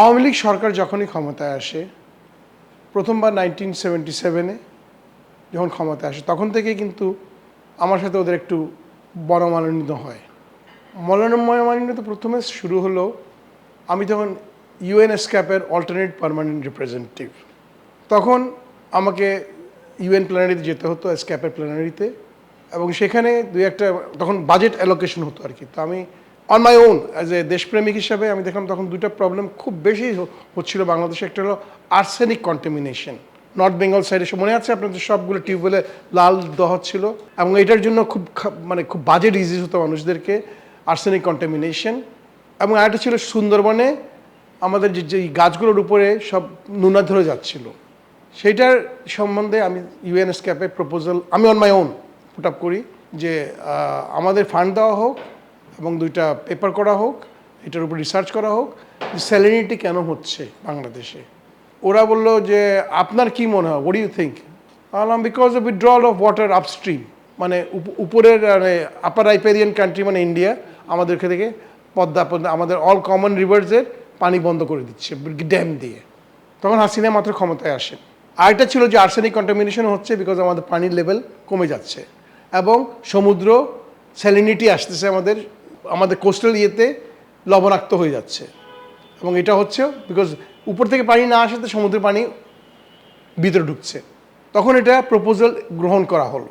আওয়ামী লীগ সরকার যখনই ক্ষমতায় আসে, প্রথমবার নাইনটিন সেভেন্টি সেভেনে যখন ক্ষমতায় আসে, তখন থেকে কিন্তু আমার সাথে ওদের একটু মনোমালিন্য হয়। মনোমালিন্য তো প্রথমে শুরু হলো, আমি তখন ইউএনএসক্যাপের অল্টারনেট পারমানেন্ট রিপ্রেজেন্টেটিভ তখন আমাকে ইউএন প্ল্যানারিতে যেতে হতো স্ক্যাপের প্ল্যানারিতে এবং সেখানে দুই একটা তখন বাজেট অ্যালোকেশন হতো আর কি। তো আমি on my own as a দেশপ্রেমিক হিসাবে, আমি দেখলাম তখন দুটো প্রবলেম খুব বেশি হচ্ছিল বাংলাদেশে। একটা হলো আর্সেনিক কন্টামিনেশন নর্থ বেঙ্গল সাইডে মনে আছে আপনাদের সবগুলো টিউবওয়েলে লাল দেওয়া হচ্ছিল এবং এটার জন্য খুব মানে খুব বাজে ডিজিজ হতো মানুষদেরকে আর্সেনিক কন্টামিনেশন এবং আরেকটা ছিল সুন্দরবনে, আমাদের যে যে গাছগুলোর উপরে সব নুনা ধরে যাচ্ছিল। সেইটার সম্বন্ধে আমি ইউএনএসক্যাপে প্রপোজাল আমি on my own put up করি যে আমাদের ফান্ড দেওয়া হোক এবং দুইটা পেপার করা হোক, এটার উপর রিসার্চ করা হোক স্যালিনিটি কেন হচ্ছে বাংলাদেশে? ওরা বলল যে, আপনার কি মনে হয়? ওড ইউ থিঙ্ক বললাম because of withdrawal of water upstream মানে উপ- উপরের মানে আপার রাইপেরিয়ান কান্ট্রি মানে ইন্ডিয়া আমাদের থেকে পদ্মা পদ্মা, আমাদের অল কমন রিভার্সের পানি বন্ধ করে দিচ্ছে ড্যাম দিয়ে। তখন হাসিনা মাত্র ক্ষমতায় আসেন। আরেকটা ছিল যে আর্সেনিক কন্টামিনেশন হচ্ছে বিকজ আমাদের পানির লেভেল কমে যাচ্ছে এবং সমুদ্র স্যালিনিটি আসতেছে আমাদের আমাদের কোস্টাল ইয়েতে লবণাক্ত হয়ে যাচ্ছে। এবং এটা হচ্ছে বিকজ উপর থেকে পানি না আসাতে সমুদ্রের পানি ভিতরে ঢুকছে। তখন এটা প্রপোজাল গ্রহণ করা হলো।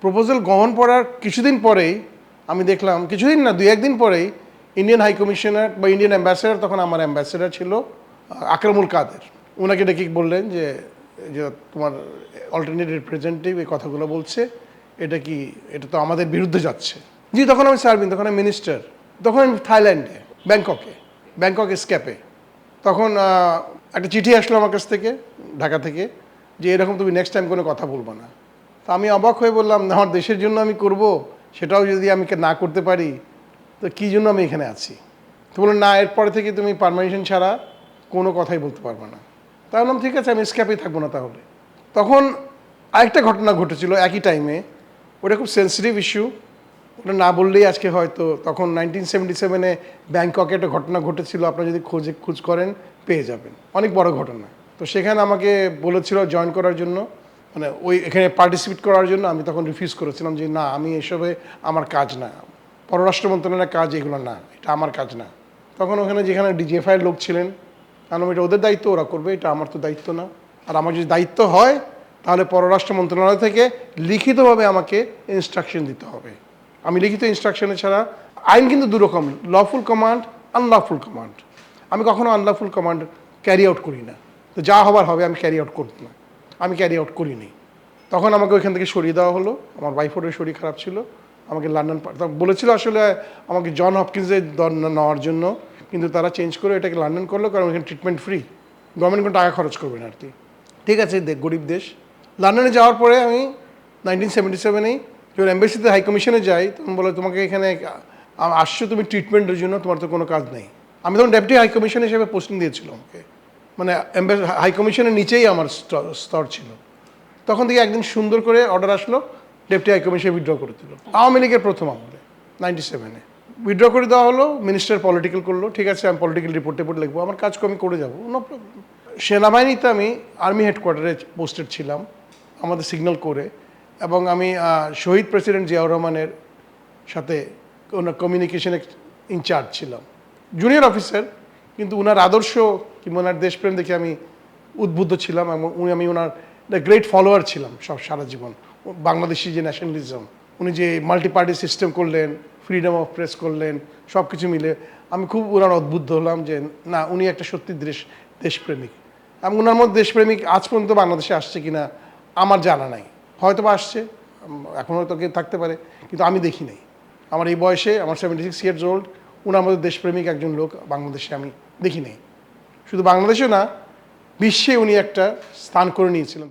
প্রপোজাল গ্রহণ করার কিছুদিন পরেই আমি দেখলাম, কিছুদিন না দুই একদিন পরেই ইন্ডিয়ান হাই কমিশনার বা ইন্ডিয়ান অ্যাম্বাসেডার তখন আমার অ্যাম্বাসেডার ছিল, আকরামুল কাদের। ওনাকে ডেকে বললেন যে যে তোমার অল্টারনেট রিপ্রেজেন্টেটিভ এই কথাগুলো বলছে, এটা কি, এটা তো আমাদের বিরুদ্ধে যাচ্ছে। জি তখন আমি সার্ভিং তখন আমি মিনিস্টার তখন আমি থাইল্যান্ডে ব্যাংককে ব্যাংকক স্ক্যাপে তখন একটা চিঠি আসলো আমার কাছ থেকে ঢাকা থেকে যে এরকম তুমি নেক্সট টাইম কোনো কথা বলব না। তা আমি অবাক হয়ে বললাম "না, আমার দেশের জন্য আমি করব সেটাও যদি আমি না করতে পারি তো কী জন্য আমি এখানে আছি? তো বললেন না এরপরে থেকে তুমি পারমিশন ছাড়া কোনো কথাই বলতে পারবে না। তা বললাম ঠিক আছে আমি স্ক্যাপেই থাকব না তাহলে। তখন আরেকটা ঘটনা ঘটেছিল একই টাইমে ওটা খুব সেন্সিটিভ ইস্যু ওটা না বললেই আজকে হয়তো। তখন নাইনটিন সেভেন্টি সেভেনে ব্যাংককে একটা ঘটনা ঘটেছিল, আপনারা যদি খোঁজে খোঁজ করেন পেয়ে যাবেন। অনেক বড় ঘটনা। তো সেখানে আমাকে বলেছিল জয়েন করার জন্য মানে ওই এখানে পার্টিসিপেট করার জন্য আমি তখন রিফিউজ করেছিলাম যে, না, আমি এসবে আমার কাজ না। পররাষ্ট্র মন্ত্রণালয়ের কাজ এগুলো না, এটা আমার কাজ না। তখন ওখানে যেখানে ডিজিএফআইয়ের লোক ছিলেন কারণ এটা ওদের দায়িত্ব, ওরা করবে, এটা আমার তো দায়িত্ব না। আর আমার যদি দায়িত্ব হয়, তাহলে পররাষ্ট্র মন্ত্রণালয় থেকে লিখিতভাবে আমাকে ইনস্ট্রাকশন দিতে হবে। আমি লিখিত ইনস্ট্রাকশনে ছাড়া আইন কিন্তু দুরকম লফুল কমান্ড আনলফুল কমান্ড আমি কখনো আনলফুল কমান্ড ক্যারি আউট করি না। তো যা হবার হবে আমি ক্যারি আউট করব না। আমি ক্যারি আউট করিনি। তখন আমাকে ওইখান থেকে সরিয়ে দেওয়া হলো। আমার ওয়াইফের শরীর খারাপ ছিল। আমাকে লন্ডন বলেছিল আসলে আমাকে জন হপকিন্সে নেওয়ার জন্য। কিন্তু তারা চেঞ্জ করে এটাকে লন্ডন করল কারণ ওইখানে ট্রিটমেন্ট ফ্রি গভর্নমেন্ট কোনো টাকা খরচ করবে না আর কি। ঠিক আছে দেখ গরিব দেশ। লন্ডনে যাওয়ার পরে আমি নাইনটিন সেভেন্টি সেভেনেই যখন এম্বাসিতে হাই কমিশনে যাই, তখন বলে, তোমাকে এখানে আসছো তুমি ট্রিটমেন্টের জন্য, তোমার তো কোনো কাজ নেই। আমি তখন ডেপুটি হাই কমিশন হিসেবে পোস্টিং দিয়েছিল আমাকে মানে হাই কমিশনের নিচেই আমার স্তর- ছিল। তখন থেকে একদিন সুন্দর করে অর্ডার আসলো, ডেপুটি হাই কমিশন উইথড্র করে দিল। আওয়ামী লীগের প্রথম আমলে নাইনটি সেভেনে উইথড্র করে দেওয়া হলো মিনিস্টার পলিটিক্যাল করল, ঠিক আছে, আমি পলিটিক্যাল রিপোর্ট টিপোর্ট লিখব, আমার কাজ আমি করে যাব নো প্রবলেম সেনাবাহিনীতে আমি আর্মি হেডকোয়ার্টারে পোস্টেড ছিলাম, আমাদের সিগন্যাল করে। এবং আমি শহীদ প্রেসিডেন্ট জিয়াউর রহমানের সাথে ওনার কমিউনিকেশনের ইনচার্জ ছিলাম। জুনিয়র অফিসার কিন্তু ওনার আদর্শ কিংবা ওনার দেশপ্রেম দেখে আমি উদ্বুদ্ধ ছিলাম এবং উনি, আমি ওনার গ্রেট ফলোয়ার ছিলাম সব, সারা জীবন। বাংলাদেশি যে ন্যাশনালিজম উনি যে মাল্টি পার্টি সিস্টেম করলেন ফ্রিডম অফ প্রেস করলেন সব কিছু মিলে আমি খুব ওনার উদ্বুদ্ধ হলাম যে, না, উনি একটা সত্যি দেশ, দেশপ্রেমিক। এবং ওনার মধ্যে দেশপ্রেমিক আজ পর্যন্ত বাংলাদেশে আসছে কিনা আমার জানা নাই। হয়তো বা আসছে, এখন হয়তো কেউ থাকতে পারে, কিন্তু আমি দেখি নাই। আমার এই বয়সে আমার সেভেন্টি সিক্স ইয়ার্স ওল্ড উনি আমাদের দেশপ্রেমিক একজন লোক বাংলাদেশে আমি দেখি নাই। শুধু বাংলাদেশে না, বিশ্বে উনি একটা স্থান করে নিয়েছিলেন।